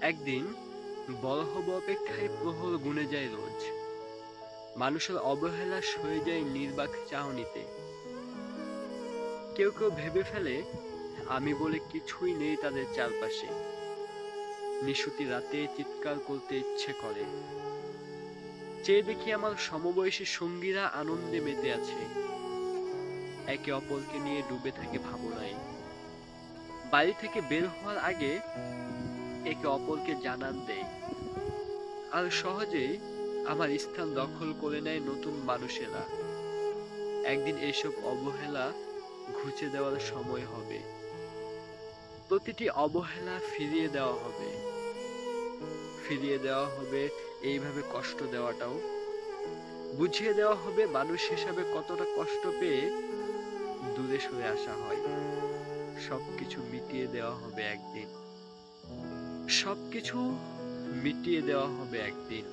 একদিন বড় হব অপেক্ষায় প্রহর গুনে যায় রোজ। মানুষের অবহেলা সয়ে যায় নির্বাক চাহনিতে। কেউ কেউ ভেবে ফেলে, আমি বলে কিছুই নেই তাদের চারপাশে। নিশুতি রাতে চিৎকার করতে ইচ্ছে করে। চেয়ে দেখি আমার সমবয়সী সঙ্গীরা আনন্দে মেতে আছে। একে অপরকে নিয়ে ডুবে থাকে ভাবনায়। বাড়ি থেকে বের হওয়ার আগে একে অপরকে জানান দেয় আর সহজেই আমার স্থান দখল করে নেয় নতুন মানুষেরা। একদিন এসব অবহেলা ঘুচে দেওয়ার সময় হবে। প্রতিটি অবহেলা ফিরিয়ে দেওয়া হবে। ফিরিয়ে দেওয়া হবে এইভাবে কষ্ট দেওয়াটাও। বুঝিয়ে দেওয়া হবে মানুষ হিসাবে কতটা কষ্ট পেয়ে দূরে সরে আসা হয়। সবকিছু মিটিয়ে দেওয়া হবে একদিন। সবকিছু মিটিয়ে দেওয়া হবে একদিন।